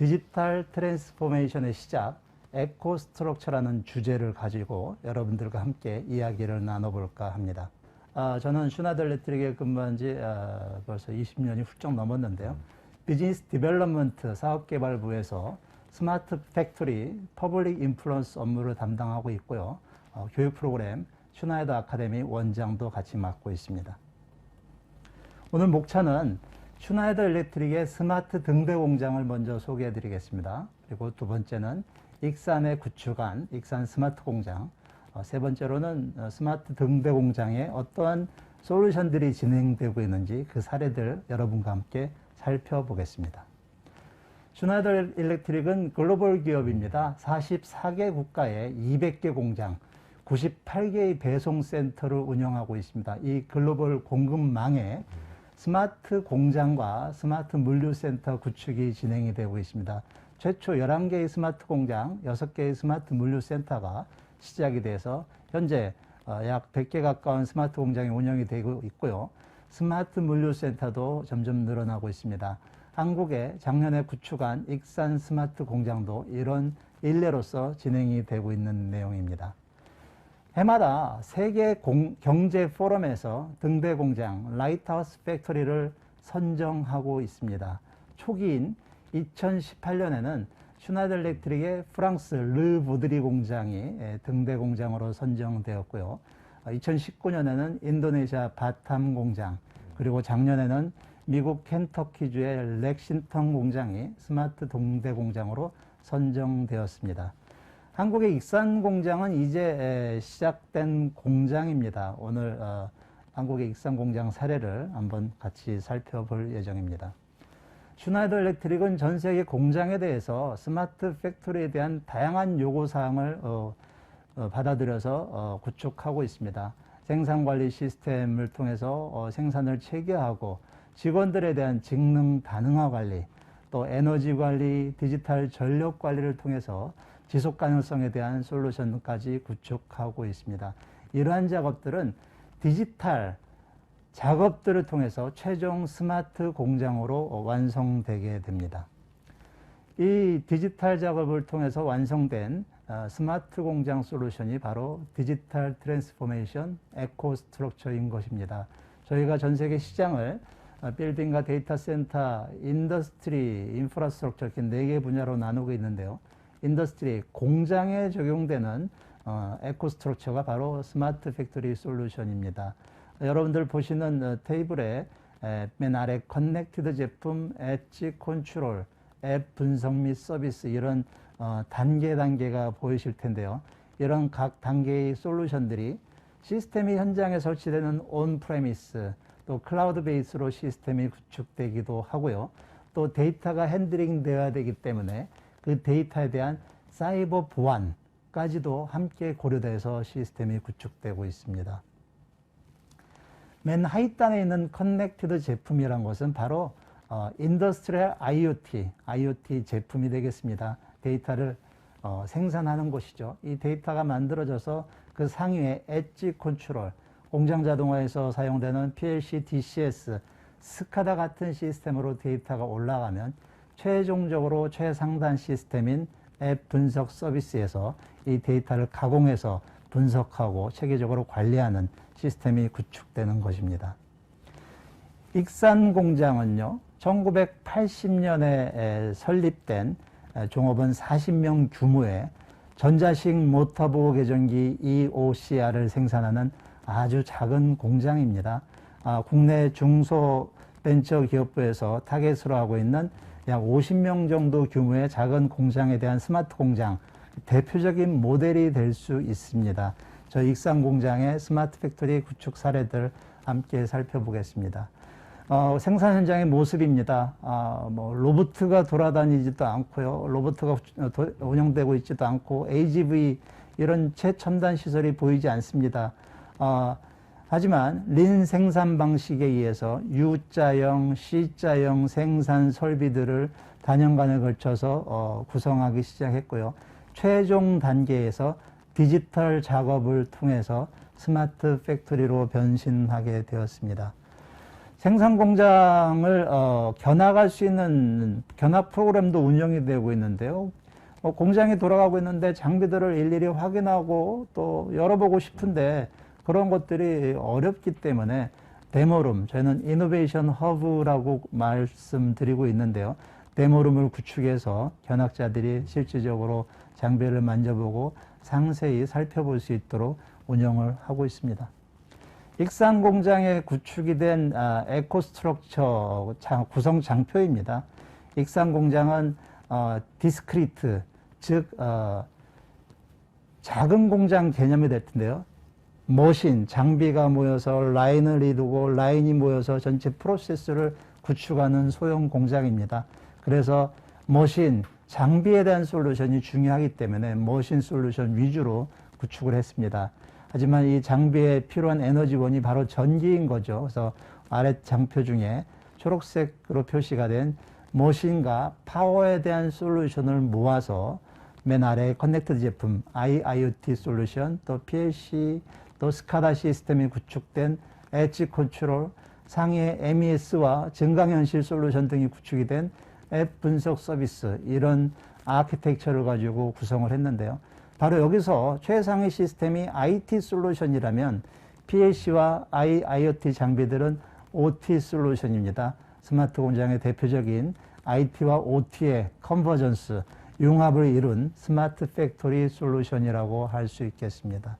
디지털 트랜스포메이션의 시작, 에코 스트럭처라는 주제를 가지고 여러분들과 함께 이야기를 나눠볼까 합니다. 아, 저는 슈나더 일렉트릭에 근무한 지 아, 벌써 20년이 훌쩍 넘었는데요. 비즈니스 디벨롭먼트 사업개발부에서 스마트 팩토리 퍼블릭 인플루언스 업무를 담당하고 있고요. 어, 교육 프로그램 슈나이더 아카데미 원장도 같이 맡고 있습니다. 오늘 목차는 슈나이더 일렉트릭의 스마트 등대 공장을 먼저 소개해 드리겠습니다. 그리고 두 번째는 익산에 구축한 익산 스마트 공장, 어, 세 번째로는 어, 스마트 등대 공장에 어떠한 솔루션들이 진행되고 있는지 그 사례들 여러분과 함께 살펴보겠습니다. 슈나이더 일렉트릭은 글로벌 기업입니다. 44개 국가에 200개 공장, 98개의 배송 센터를 운영하고 있습니다. 이 글로벌 공급망에 스마트 공장과 스마트 물류센터 구축이 진행이 되고 있습니다. 최초 11개의 스마트 공장, 6개의 스마트 물류센터가 시작이 돼서 현재 어, 약 100개 가까운 스마트 공장이 운영이 되고 있고요. 스마트 물류센터도 점점 늘어나고 있습니다. 한국에 작년에 구축한 익산 스마트 공장도 이런 일례로서 진행이 되고 있는 내용입니다. 해마다 세계 공, 경제 포럼에서 등대 공장 라이트하우스 팩토리를 선정하고 있습니다. 초기인 2018년에는 슈나이더 일렉트릭의 프랑스 르 보드리 공장이 등대 공장으로 선정되었고요. 2019년에는 인도네시아 바탐 공장, 그리고 작년에는 미국 켄터키주의 렉싱턴 공장이 스마트 동대 공장으로 선정되었습니다. 한국의 익산 공장은 이제 시작된 공장입니다. 오늘 어, 한국의 익산 공장 사례를 한번 같이 살펴볼 예정입니다. 슈나이더 일렉트릭은 전 세계 공장에 대해서 스마트 팩토리에 대한 다양한 요구 사항을 어, 어, 받아들여서 어, 구축하고 있습니다. 생산 관리 시스템을 통해서 어, 생산을 체계하고 직원들에 대한 직능 다능화 관리, 또 에너지 관리, 디지털 전력 관리를 통해서 지속 가능성에 대한 솔루션까지 구축하고 있습니다. 이러한 작업들은 디지털 작업들을 통해서 최종 스마트 공장으로 완성되게 됩니다. 이 디지털 작업을 통해서 완성된 어, 스마트 공장 솔루션이 바로 디지털 트랜스포메이션 에코 스트럭처인 것입니다. 저희가 전 세계 시장을 어, 빌딩과 데이터 센터, 인더스트리, 인프라스트럭처 이렇게 네 개 분야로 나누고 있는데요. 인더스트리 공장에 적용되는 어, 에코스트럭처가 바로 스마트 팩토리 솔루션입니다. 여러분들 보시는 어, 테이블에 에, 맨 아래 커넥티드 제품, 엣지 컨트롤, 앱 분석 및 서비스 이런 어, 단계 단계가 보이실 텐데요. 이런 각 단계의 솔루션들이 시스템이 현장에 설치되는 온 프레미스 또 클라우드 베이스로 시스템이 구축되기도 하고요. 또 데이터가 핸들링 되어야 되기 때문에 그 데이터에 대한 사이버 보안까지도 함께 고려돼서 시스템이 구축되고 있습니다. 맨 하위단에 있는 커넥티드 제품이란 것은 바로 어, 인더스트리얼 IoT, IoT 제품이 되겠습니다. 데이터를 어, 생산하는 곳이죠. 이 데이터가 만들어져서 그 상위에 엣지 컨트롤, 공장 자동화에서 사용되는 PLC, DCS, 스카다 같은 시스템으로 데이터가 올라가면 최종적으로 최상단 시스템인 앱 분석 서비스에서 이 데이터를 가공해서 분석하고 체계적으로 관리하는 시스템이 구축되는 것입니다. 익산 공장은요, 1980년에 설립된 종업원 40명 규모의 전자식 모터보호 계전기 EOCR을 생산하는 아주 작은 공장입니다. 아, 국내 중소벤처기업부에서 타겟으로 하고 있는 약 50명 정도 규모의 작은 공장에 대한 스마트 공장 대표적인 모델이 될 수 있습니다. 저 익산 공장의 스마트 팩토리 구축 사례들 함께 살펴보겠습니다. 어, 생산 현장의 모습입니다. 아, 뭐 로봇가 돌아다니지도 않고요. 로봇가 운영되고 있지도 않고 AGV 이런 최첨단 시설이 보이지 않습니다. 어, 하지만 린 생산 방식에 의해서 U자형, C자형 생산 설비들을 단연간에 걸쳐서 어, 구성하기 시작했고요. 최종 단계에서 디지털 작업을 통해서 스마트 팩토리로 변신하게 되었습니다. 생산 공장을 어, 견학할 수 있는 견학 프로그램도 운영이 되고 있는데요. 어, 공장이 돌아가고 있는데 장비들을 일일이 확인하고 또 열어보고 싶은데 그런 것들이 어렵기 때문에 데모룸, 저희는 이노베이션 허브라고 말씀드리고 있는데요. 데모룸을 구축해서 견학자들이 실질적으로 장비를 만져보고 상세히 살펴볼 수 있도록 운영을 하고 있습니다. 익산 공장에 구축이 된 아, 에코스트럭처 장- 구성 장표입니다. 익산 공장은 어, 디스크리트, 즉 어, 작은 공장 개념이 될 텐데요. 머신, 장비가 모여서 라인을 이루고 라인이 모여서 전체 프로세스를 구축하는 소형 공장입니다. 그래서 머신, 장비에 대한 솔루션이 중요하기 때문에 머신 솔루션 위주로 구축을 했습니다. 하지만 이 장비에 필요한 에너지원이 바로 전기인 거죠. 그래서 아래 장표 중에 초록색으로 표시가 된 머신과 파워에 대한 솔루션을 모아서 맨 아래 커넥터드 제품 IIoT 솔루션 또 PLC 또 스카다 시스템이 구축된 엣지 컨트롤 상위에 MES와 증강현실 솔루션 등이 구축이 된 앱 분석 서비스 이런 아키텍처를 가지고 구성을 했는데요. 바로 여기서 최상위 시스템이 IT 솔루션이라면 PLC와 IIoT 장비들은 OT 솔루션입니다. 스마트 공장의 대표적인 IT와 OT의 컨버전스, 융합을 이룬 스마트 팩토리 솔루션이라고 할 수 있겠습니다.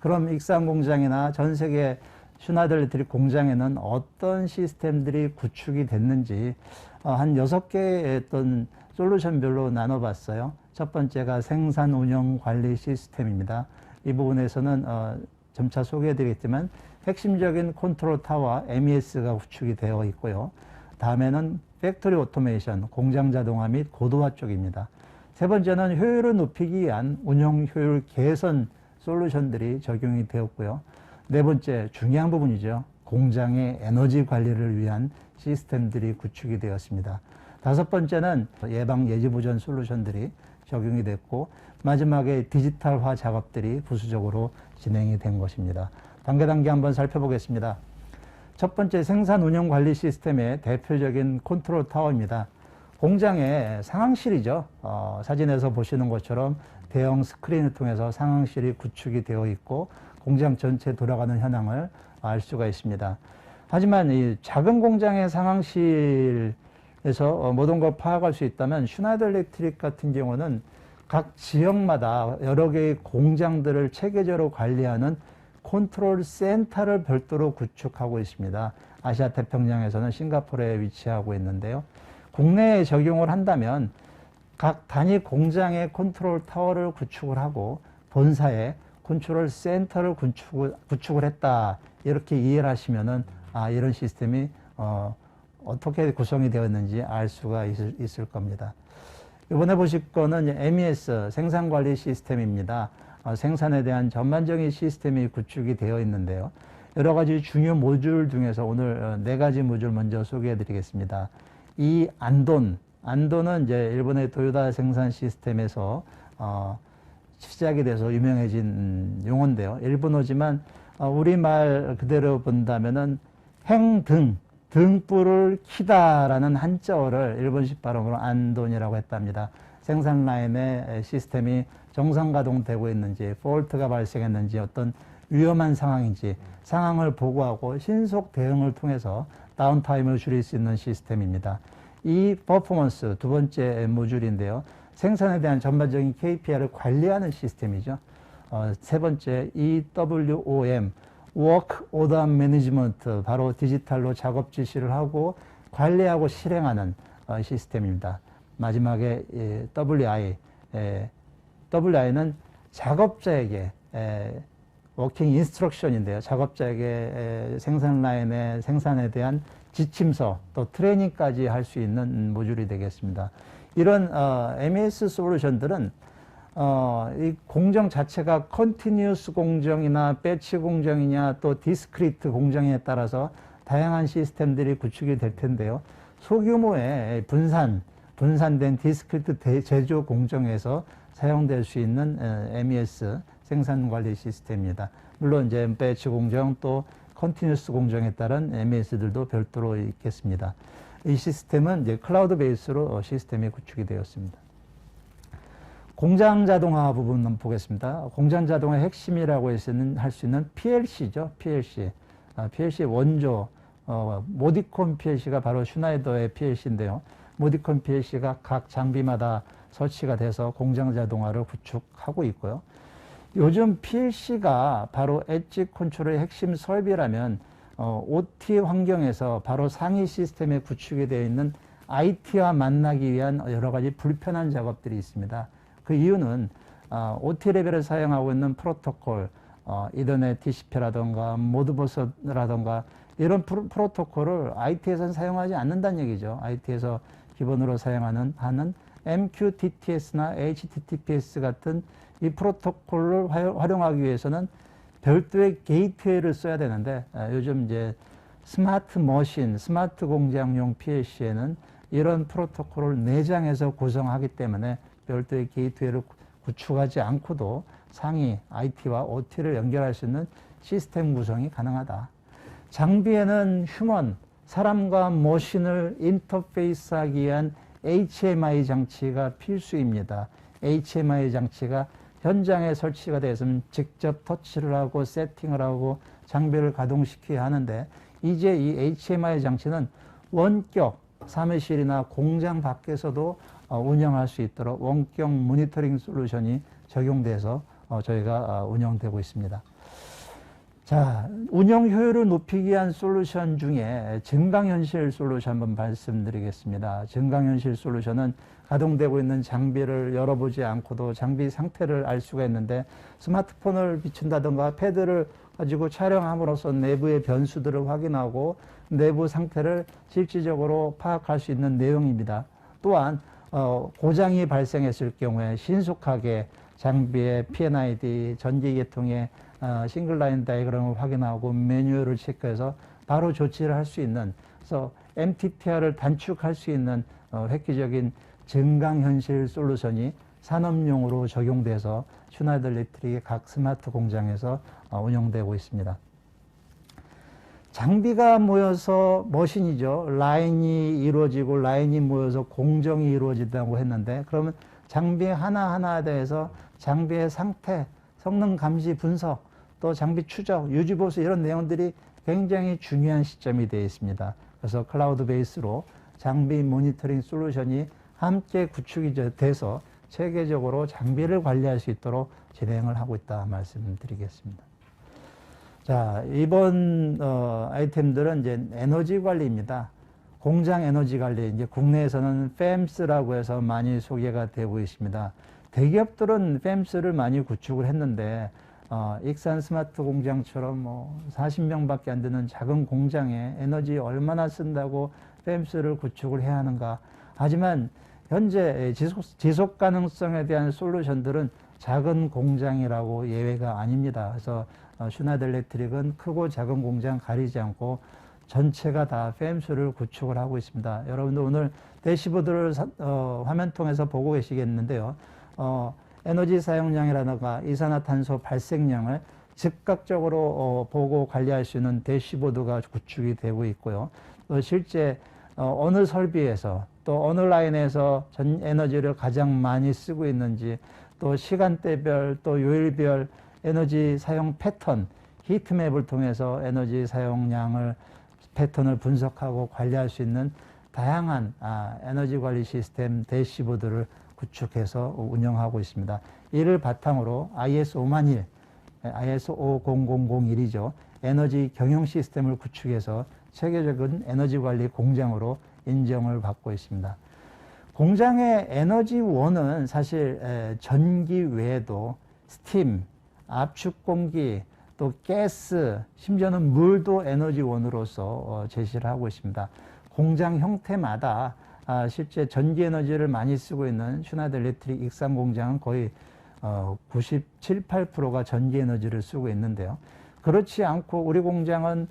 그럼 익산 공장이나 전 세계 슈나델 리트리 공장에는 어떤 시스템들이 구축이 됐는지 어, 한 여섯 개의 어떤 솔루션별로 나눠봤어요. 첫 번째가 생산 운영 관리 시스템입니다. 이 부분에서는 어, 점차 소개해드리겠지만 핵심적인 컨트롤 타워 MES가 구축이 되어 있고요. 다음에는 팩토리 오토메이션, 공장 자동화 및 고도화 쪽입니다. 세 번째는 효율을 높이기 위한 운영 효율 개선 솔루션들이 적용이 되었고요. 네 번째 중요한 부분이죠. 공장의 에너지 관리를 위한 시스템들이 구축이 되었습니다. 다섯 번째는 예방 예지 보전 솔루션들이 적용이 됐고 마지막에 디지털화 작업들이 부수적으로 진행이 된 것입니다. 단계 단계 한번 살펴보겠습니다. 첫 번째 생산 운영 관리 시스템의 대표적인 컨트롤 타워입니다. 공장의 상황실이죠. 어, 사진에서 보시는 것처럼 대형 스크린을 통해서 상황실이 구축이 되어 있고 공장 전체 돌아가는 현황을 알 수가 있습니다. 하지만 이 작은 공장의 상황실에서 어, 모든 걸 파악할 수 있다면 슈나이더 일렉트릭 같은 경우는 각 지역마다 여러 개의 공장들을 체계적으로 관리하는 컨트롤 센터를 별도로 구축하고 있습니다. 아시아 태평양에서는 싱가포르에 위치하고 있는데요. 국내에 적용을 한다면 각 단위 공장의 컨트롤 타워를 구축을 하고 본사에 컨트롤 센터를 구축을, 구축을 했다. 이렇게 이해를 하시면은 아, 이런 시스템이 어, 어떻게 구성이 되었는지 알 수가 있을, 있을 겁니다. 이번에 보실 거는 MES 생산관리 시스템입니다. 어, 생산에 대한 전반적인 시스템이 구축이 되어 있는데요. 여러 가지 중요 모듈 중에서 오늘 어, 네 가지 모듈 먼저 소개해 드리겠습니다. 이 안돈, 안돈은 이제 일본의 도요다 생산 시스템에서 어, 시작이 돼서 유명해진 음, 용어인데요. 일본어지만 어, 우리말 그대로 본다면은 행등, 등불을 키다라는 한자어를 일본식 발음으로 안돈이라고 했답니다. 생산 라인의 시스템이 정상 가동되고 있는지, 폴트가 발생했는지, 어떤 위험한 상황인지 상황을 보고하고 신속 대응을 통해서 다운타임을 줄일 수 있는 시스템입니다. 이 퍼포먼스 두 번째 모듈인데요. 생산에 대한 전반적인 KPI를 관리하는 시스템이죠. 어, 세 번째 EWOM Work Order Management 바로 디지털로 작업 지시를 하고 관리하고 실행하는 어, 시스템입니다. 마지막에 예, WI 예, WI는 작업자에게 에, 워킹 인스트럭션인데요. 작업자에게 에, 생산 라인의 생산에 대한 지침서 또 트레이닝까지 할 수 있는 모듈이 되겠습니다. 이런 어, MES 솔루션들은 어, 이 공정 자체가 컨티뉴스 공정이나 배치 공정이냐 또 디스크리트 공정에 따라서 다양한 시스템들이 구축이 될 텐데요. 소규모의 분산, 분산된 디스크리트 대- 제조 공정에서 사용될 수 있는 에, MES 생산 관리 시스템입니다. 물론 이제 배치 공정 또 컨티뉴스 공정에 따른 MES들도 별도로 있겠습니다. 이 시스템은 이제 클라우드 베이스로 어, 시스템이 구축이 되었습니다. 공장 자동화 부분 보겠습니다. 공장 자동화의 핵심이라고 할 수 있는 PLC죠. PLC. 아, PLC 원조, 어, 모디콘 PLC가 바로 슈나이더의 PLC인데요. 모디콘 PLC가 각 장비마다 설치가 돼서 공장 자동화를 구축하고 있고요. 요즘 PLC가 바로 엣지 컨트롤의 핵심 설비라면 어, OT 환경에서 바로 상위 시스템에 구축이 되어 있는 IT와 만나기 위한 여러 가지 불편한 작업들이 있습니다. 그 이유는 어, OT 레벨을 사용하고 있는 프로토콜, 어, 이더넷 TCP라던가 모드버스라던가 이런 프로, 프로토콜을 IT에서는 사용하지 않는다는 얘기죠. IT에서 기본으로 사용하는 하는 MQTTS나 HTTPS 같은 이 프로토콜을 활용하기 위해서는 별도의 게이트웨이를 써야 되는데 아, 요즘 이제 스마트 머신, 스마트 공장용 PLC에는 이런 프로토콜을 내장해서 구성하기 때문에 별도의 게이트웨이를 구축하지 않고도 상위 IT와 OT를 연결할 수 있는 시스템 구성이 가능하다. 장비에는 휴먼, 사람과 머신을 인터페이스하기 위한 HMI 장치가 필수입니다. HMI 장치가 현장에 설치가 되었으면 직접 터치를 하고 세팅을 하고 장비를 가동시켜야 하는데 이제 이 HMI 장치는 원격 사무실이나 공장 밖에서도 어, 운영할 수 있도록 원격 모니터링 솔루션이 적용돼서 어, 저희가 어, 운영되고 있습니다. 자, 운영 효율을 높이기 위한 솔루션 중에 증강현실 솔루션 한번 말씀드리겠습니다. 증강현실 솔루션은 가동되고 있는 장비를 열어보지 않고도 장비 상태를 알 수가 있는데 스마트폰을 비춘다든가 패드를 가지고 촬영함으로써 내부의 변수들을 확인하고 내부 상태를 실질적으로 파악할 수 있는 내용입니다. 또한 어, 고장이 발생했을 경우에 신속하게 장비의 PNID, 전기계통의 어, 싱글 라인 다이그램을 확인하고 매뉴얼을 체크해서 바로 조치를 할 수 있는 그래서 MTTR을 단축할 수 있는 어, 획기적인 증강현실 솔루션이 산업용으로 적용돼서 슈나이더 일렉트릭의 각 스마트 공장에서 어, 운영되고 있습니다. 장비가 모여서 머신이죠. 라인이 이루어지고 라인이 모여서 공정이 이루어진다고 했는데 그러면 장비 하나하나에 대해서 장비의 상태, 성능 감시 분석, 또 장비 추적, 유지 보수 이런 내용들이 굉장히 중요한 시점이 되어 있습니다. 그래서 클라우드 베이스로 장비 모니터링 솔루션이 함께 구축이 돼서 체계적으로 장비를 관리할 수 있도록 진행을 하고 있다 말씀드리겠습니다. 자, 이번 어, 아이템들은 이제 에너지 관리입니다. 공장 에너지 관리, 이제 국내에서는 FEMS라고 해서 많이 소개가 되고 있습니다. 대기업들은 FEMS를 많이 구축을 했는데 어, 익산 스마트 공장처럼 뭐 40명밖에 안 되는 작은 공장에 에너지 얼마나 쓴다고 팸스를 구축을 해야 하는가. 하지만 현재 지속, 지속 가능성에 대한 솔루션들은 작은 공장이라고 예외가 아닙니다. 그래서 어, 슈나델레트릭은 크고 작은 공장 가리지 않고 전체가 다 팸스를 구축을 하고 있습니다. 여러분들 오늘 대시보드를 사, 어, 화면 통해서 보고 계시겠는데요. 어, 에너지 사용량이라든가 이산화탄소 발생량을 즉각적으로 어, 보고 관리할 수 있는 대시보드가 구축이 되고 있고요. 또 실제 어, 느 설비에서 또 어느 라인에서 전 에너지를 가장 많이 쓰고 있는지 또 시간대별 또 요일별 에너지 사용 패턴 히트맵을 통해서 에너지 사용량을 패턴을 분석하고 관리할 수 있는 다양한 아, 에너지 관리 시스템 대시보드를 구축해서 운영하고 있습니다. 이를 바탕으로 ISO 5001, ISO 50001이죠. 에너지 경영 시스템을 구축해서 세계적인 에너지 관리 공장으로 인정을 받고 있습니다. 공장의 에너지원은 사실 전기 외에도 스팀, 압축 공기, 또 가스, 심지어는 물도 에너지원으로서 어, 제시를 하고 있습니다. 공장 형태마다 아, 실제 전기 에너지를 많이 쓰고 있는 일렉트릭 익산 공장은 거의 어, 97, 8%가 전기 에너지를 쓰고 있는데요. 그렇지 않고 우리 공장은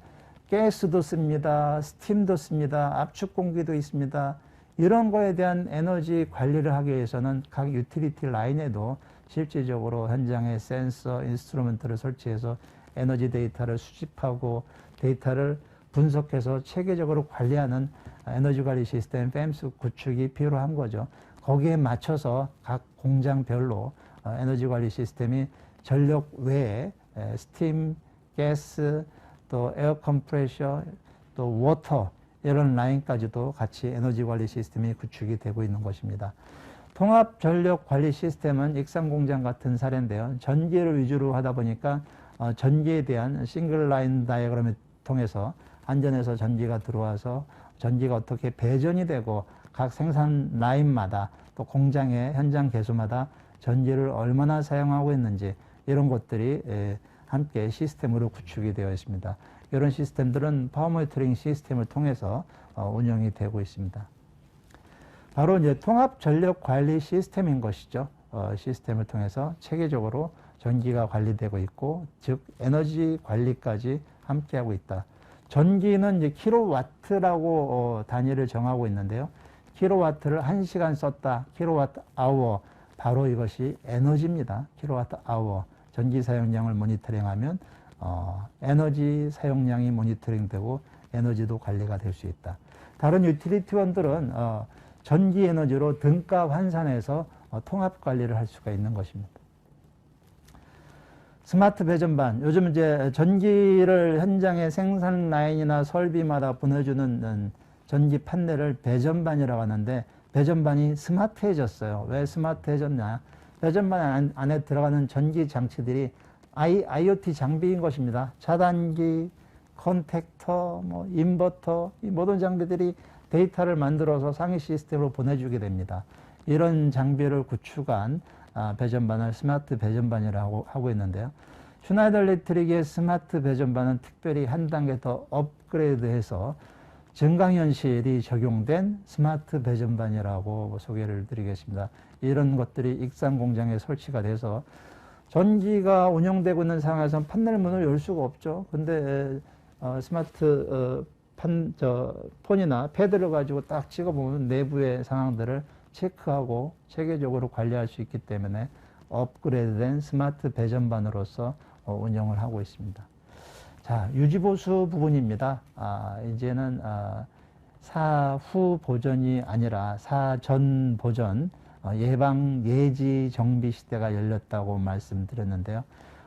가스도 씁니다. 스팀도 씁니다. 압축 공기도 있습니다. 이런 거에 대한 에너지 관리를 하기 위해서는 각 유틸리티 라인에도 실질적으로 현장에 센서, 인스트루먼트를 설치해서 에너지 데이터를 수집하고 데이터를 분석해서 체계적으로 관리하는 에너지 관리 시스템 FEMS 구축이 필요한 거죠. 거기에 맞춰서 각 공장별로 어, 에너지 관리 시스템이 전력 외에 에, 스팀, 가스, 또 에어 컴프레셔, 또 워터 이런 라인까지도 같이 에너지 관리 시스템이 구축이 되고 있는 것입니다. 통합 전력 관리 시스템은 익산 공장 같은 사례인데요. 전기를 위주로 하다 보니까 어, 전기에 대한 싱글 라인 다이어그램을 통해서 안전에서 전기가 들어와서 전기가 어떻게 배전이 되고 각 생산 라인마다 또 공장의 현장 개수마다 전기를 얼마나 사용하고 있는지 이런 것들이 에, 함께 시스템으로 구축이 되어 있습니다. 이런 시스템들은 파워 모니터링 시스템을 통해서 어, 운영이 되고 있습니다. 바로 이제 통합 전력 관리 시스템인 것이죠. 어, 시스템을 통해서 체계적으로 전기가 관리되고 있고, 즉 에너지 관리까지 함께하고 있다. 전기는 이제 킬로와트라고 어, 단위를 정하고 있는데요. 킬로와트를 1시간 썼다. 킬로와트 아워. 바로 이것이 에너지입니다. 킬로와트 아워. 전기 사용량을 모니터링하면 어, 에너지 사용량이 모니터링되고 에너지도 관리가 될 수 있다. 다른 유틸리티원들은 어, 전기 에너지로 등가 환산해서 어, 통합 관리를 할 수가 있는 것입니다. 스마트 배전반. 요즘 이제 전기를 현장의 생산 라인이나 설비마다 보내주는 음, 전기 판넬을 배전반이라고 하는데 배전반이 스마트해졌어요. 왜 스마트해졌냐? 배전반 안에 들어가는 전기 장치들이 I, IoT 장비인 것입니다. 차단기, 컨택터, 뭐 인버터 이 모든 장비들이 데이터를 만들어서 상위 시스템으로 보내주게 됩니다. 이런 장비를 구축한 아, 배전반을 스마트 배전반이라고 하고 있는데요. 슈나이더 일렉트릭의 스마트 배전반은 특별히 한 단계 더 업그레이드해서 증강현실이 적용된 스마트 배전반이라고 소개를 드리겠습니다. 이런 것들이 익산 공장에 설치가 돼서 전기가 운영되고 있는 상황에서 판넬 문을 열 수가 없죠. 근데 어, 스마트 어, 판, 저, 폰이나 패드를 가지고 딱 찍어보면 내부의 상황들을 체크하고 체계적으로 관리할 수 있기 때문에 업그레이드된 스마트 배전반으로서 어, 운영을 하고 있습니다. 자, 유지보수 부분입니다. 아, 이제는 아, 사후 보전이 아니라 사전 보전, 어, 예방 예지 정비 시대가 열렸다고 말씀드렸는데요.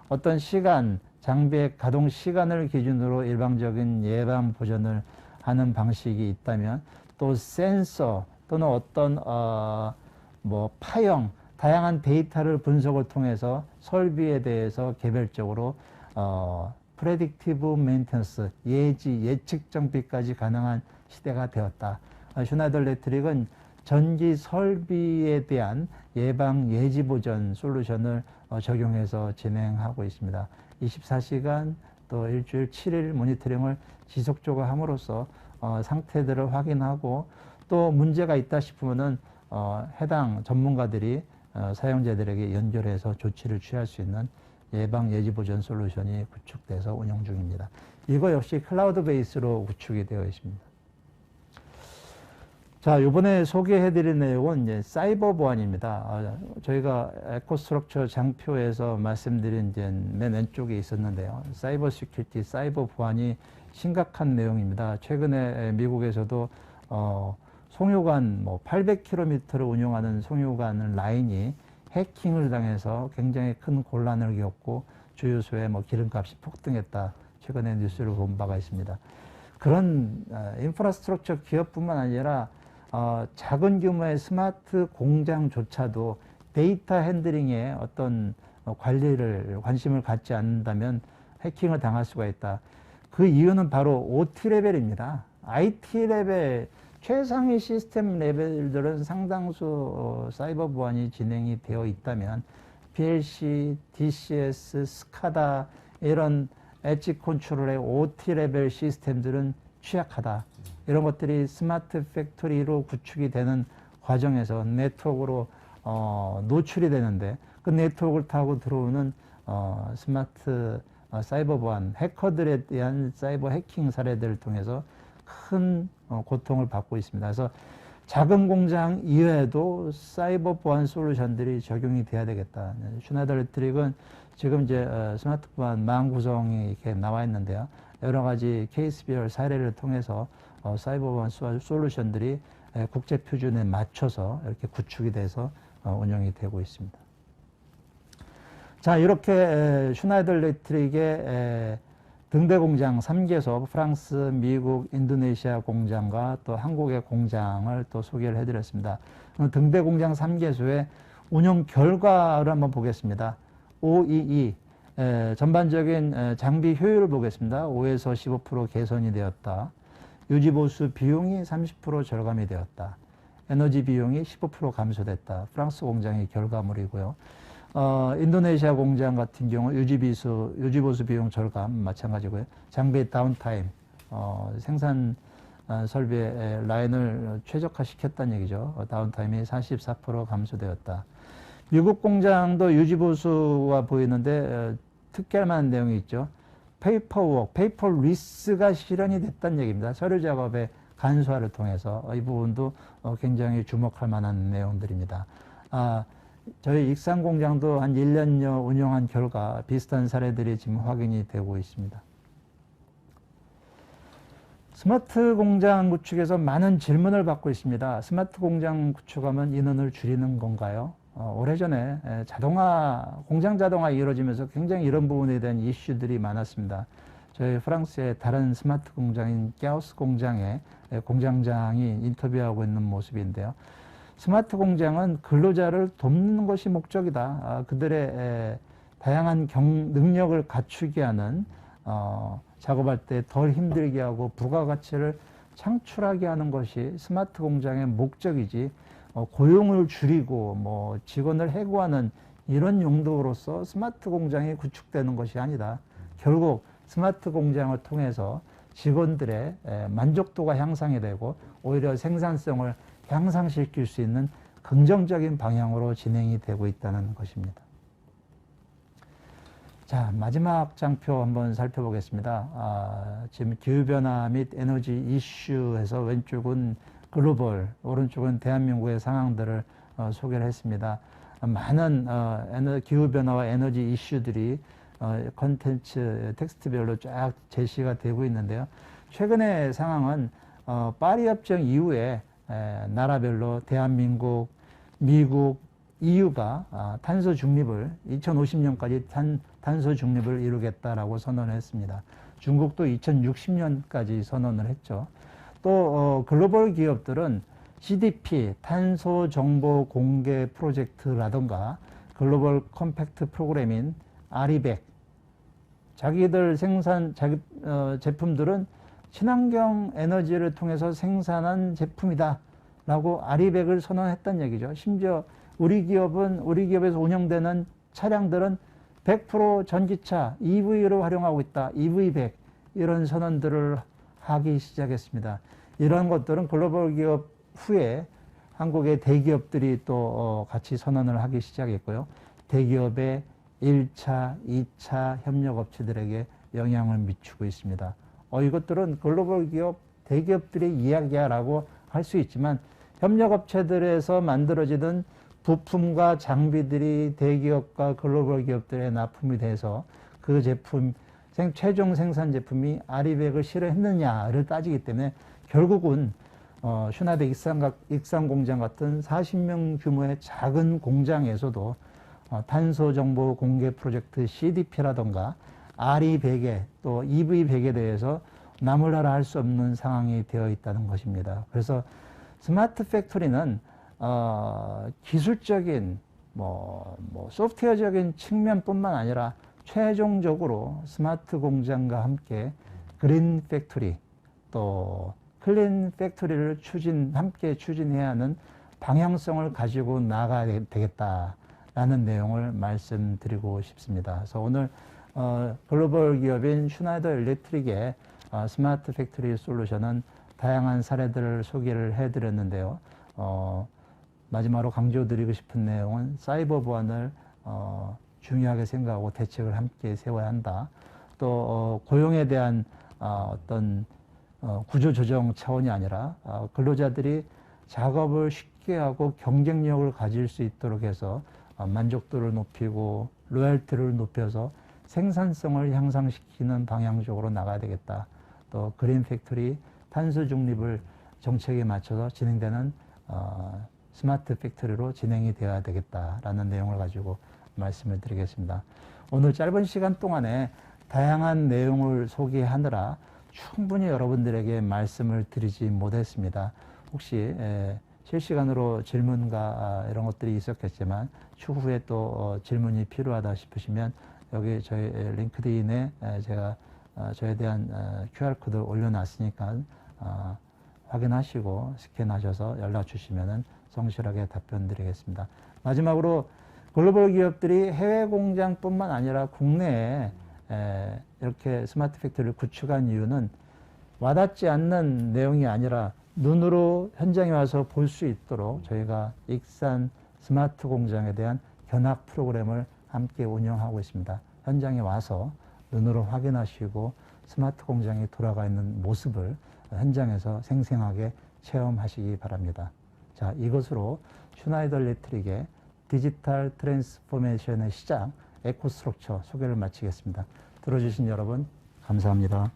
어떤 시간, 장비의 가동 시간을 기준으로 일방적인 예방 보전을 하는 방식이 있다면 또 센서 또는 어떤 어, 뭐 파형 다양한 데이터를 분석을 통해서 설비에 대해서 개별적으로 어, 프레딕티브 메인텐스 예지 예측 정비까지 가능한 시대가 되었다. 어, 슈나이더 레트릭은 전기 설비에 대한 예방 예지 보전 솔루션을 어, 적용해서 진행하고 있습니다. 24시간 또 일주일 7일 모니터링을 지속적으로 함으로써 어, 상태들을 확인하고 또 문제가 있다 싶으면은 어, 해당 전문가들이 어, 사용자들에게 연결해서 조치를 취할 수 있는 예방 예지 보전 솔루션이 구축돼서 운영 중입니다. 이거 역시 클라우드 베이스로 구축이 되어 있습니다. 자, 이번에 소개해드릴 내용은 이제 사이버 보안입니다. 아, 저희가 에코스트럭처 장표에서 말씀드린 이제 맨 왼쪽에 있었는데요. 사이버 시큐리티, 사이버 보안이 심각한 내용입니다. 최근에 미국에서도 어, 송유관 뭐 800km를 운영하는 송유관 라인이 해킹을 당해서 굉장히 큰 곤란을 겪고 주유소에 뭐 기름값이 폭등했다. 최근에 뉴스를 본 바가 있습니다. 그런 어, 인프라스트럭처 기업뿐만 아니라 어, 작은 규모의 스마트 공장조차도 데이터 핸들링에 어떤 어, 관리를 관심을 갖지 않는다면 해킹을 당할 수가 있다. 그 이유는 바로 OT 레벨입니다. IT 레벨 최상위 시스템 레벨들은 상당수 어, 사이버 보안이 진행이 되어 있다면 PLC, DCS, 스카다 이런 엣지 컨트롤의 OT 레벨 시스템들은 취약하다. 이런 것들이 스마트 팩토리로 구축이 되는 과정에서 네트워크로 어, 노출이 되는데 그 네트워크를 타고 들어오는 어, 스마트 어, 사이버 보안 해커들에 대한 사이버 해킹 사례들을 통해서 큰 어, 고통을 받고 있습니다. 그래서 작은 공장 이외에도 사이버 보안 솔루션들이 적용이 돼야 되겠다. 슈나더 일렉트릭은 지금 이제 어, 스마트 보안 망 구성이 이렇게 나와 있는데요. 여러 가지 케이스별 사례를 통해서 어, 사이버 보안 소- 솔루션들이 에, 국제 표준에 맞춰서 이렇게 구축이 돼서 어, 운영이 되고 있습니다. 자, 이렇게 에, 슈나이더 일렉트릭의 에, 등대 공장 3개소 프랑스, 미국, 인도네시아 공장과 또 한국의 공장을 또 소개를 해드렸습니다. 등대 공장 3개소의 운영 결과를 한번 보겠습니다. OEE 에, 전반적인 에, 장비 효율을 보겠습니다. 5에서 15% 개선이 되었다. 유지보수 비용이 30% 절감이 되었다. 에너지 비용이 15% 감소됐다. 프랑스 공장의 결과물이고요. 어, 인도네시아 공장 같은 경우 유지비수, 유지보수 비용 절감 마찬가지고요. 장비 다운타임, 어, 생산 어, 설비의 라인을 최적화시켰다는 얘기죠. 어, 다운타임이 44% 감소되었다. 미국 공장도 유지보수가 보이는데 어, 특별한 내용이 있죠. 페이퍼워크, 페이퍼 리스가 실현이 됐다는 얘기입니다. 서류 작업의 간소화를 통해서 이 부분도 어, 굉장히 주목할 만한 내용들입니다. 아, 저희 익산 공장도 한 1년여 운영한 결과 비슷한 사례들이 지금 확인이 되고 있습니다. 스마트 공장 구축에서 많은 질문을 받고 있습니다. 스마트 공장 구축하면 인원을 줄이는 건가요? 어, 오래전에 에, 자동화, 공장 자동화 이루어지면서 굉장히 이런 부분에 대한 이슈들이 많았습니다. 저희 프랑스의 다른 스마트 공장인 깨우스 공장의 에, 공장장이 인터뷰하고 있는 모습인데요. 스마트 공장은 근로자를 돕는 것이 목적이다. 아, 그들의 에, 다양한 경, 능력을 갖추게 하는 어, 작업할 때 덜 힘들게 하고 부가가치를 창출하게 하는 것이 스마트 공장의 목적이지 어, 고용을 줄이고 뭐 직원을 해고하는 이런 용도로서 스마트 공장이 구축되는 것이 아니다. 결국 스마트 공장을 통해서 직원들의 에, 만족도가 향상이 되고 오히려 생산성을 향상시킬 수 있는 긍정적인 방향으로 진행이 되고 있다는 것입니다. 자, 마지막 장표 한번 살펴보겠습니다. 아, 지금 기후변화 및 에너지 이슈에서 왼쪽은 글로벌, 오른쪽은 대한민국의 상황들을 어, 소개를 했습니다. 많은 어, 기후변화와 에너지 이슈들이 어, 컨텐츠, 텍스트별로 쫙 제시가 되고 있는데요. 최근의 상황은 어, 파리 협정 이후에 에, 나라별로 대한민국, 미국, EU가 아, 탄소 중립을 2050년까지 탄, 탄소 중립을 이루겠다라고 선언을 했습니다. 중국도 2060년까지 선언을 했죠. 또 어, 글로벌 기업들은 CDP 탄소 정보 공개 프로젝트라든가 글로벌 컴팩트 프로그램인 아리백 자기들 생산 자기 어, 제품들은 친환경 에너지를 통해서 생산한 제품이다라고 아리백을 선언했다는 얘기죠. 심지어 우리 기업은 우리 기업에서 운영되는 차량들은 100% 전기차 EV로 활용하고 있다. EV100 이런 선언들을 하기 시작했습니다. 이런 것들은 글로벌 기업 후에 한국의 대기업들이 또 어, 같이 선언을 하기 시작했고요. 대기업의 1차, 2차 협력 업체들에게 영향을 미치고 있습니다. 어, 이것들은 글로벌 기업, 대기업들의 이야기야라고 할 수 있지만 협력 업체들에서 만들어지는 부품과 장비들이 대기업과 글로벌 기업들에 납품이 돼서 그 제품, 생, 최종 생산 제품이 아리백을 실현했느냐를 따지기 때문에 결국은 어, 슈나데 익산, 익산 공장 같은 40명 규모의 작은 공장에서도 어, 탄소 정보 공개 프로젝트 CDP라던가 RE100에 또 EV100에 대해서 나무라라 할 수 없는 상황이 되어 있다는 것입니다. 그래서 스마트 팩토리는 어, 기술적인 뭐, 뭐 소프트웨어적인 측면뿐만 아니라 최종적으로 스마트 공장과 함께 그린 팩토리 또 클린 팩토리를 추진 함께 추진해야 하는 방향성을 가지고 나가야 되겠다라는 내용을 말씀드리고 싶습니다. 그래서 오늘 어, 글로벌 기업인 슈나이더 일렉트릭의 어, 스마트 팩토리 솔루션은 다양한 사례들을 소개를 해드렸는데요. 어, 마지막으로 강조드리고 싶은 내용은 사이버 보안을 어, 중요하게 생각하고 대책을 함께 세워야 한다. 또 어, 고용에 대한 어, 어떤 어, 구조 조정 차원이 아니라 어, 근로자들이 작업을 쉽게 하고 경쟁력을 가질 수 있도록 해서 어, 만족도를 높이고 로열티를 높여서 생산성을 향상시키는 방향 쪽으로 나가야 되겠다. 또 그린 팩토리 탄소 중립을 정책에 맞춰서 진행되는 어, 스마트 팩토리로 진행이 되어야 되겠다라는 내용을 가지고 말씀을 드리겠습니다. 오늘 짧은 시간 동안에 다양한 내용을 소개하느라 충분히 여러분들에게 말씀을 드리지 못했습니다. 혹시 에, 실시간으로 질문과 아, 이런 것들이 있었겠지만 추후에 또 어, 질문이 필요하다 싶으시면 여기 저희 에, 링크드인에 에, 제가 어, 저에 대한 어, QR코드 올려놨으니까 어, 확인하시고 스캔하셔서 연락 주시면은 성실하게 답변 드리겠습니다. 마지막으로 글로벌 기업들이 해외 공장뿐만 아니라 국내에 에, 이렇게 스마트 팩토리를 구축한 이유는 와닿지 않는 내용이 아니라 눈으로 현장에 와서 볼 수 있도록 저희가 익산 스마트 공장에 대한 견학 프로그램을 함께 운영하고 있습니다. 현장에 와서 눈으로 확인하시고 스마트 공장이 돌아가 있는 모습을 현장에서 생생하게 체험하시기 바랍니다. 자, 이것으로 슈나이더 일렉트릭의 디지털 트랜스포메이션의 시작 에코스트럭처 소개를 마치겠습니다. 들어주신 여러분 감사합니다.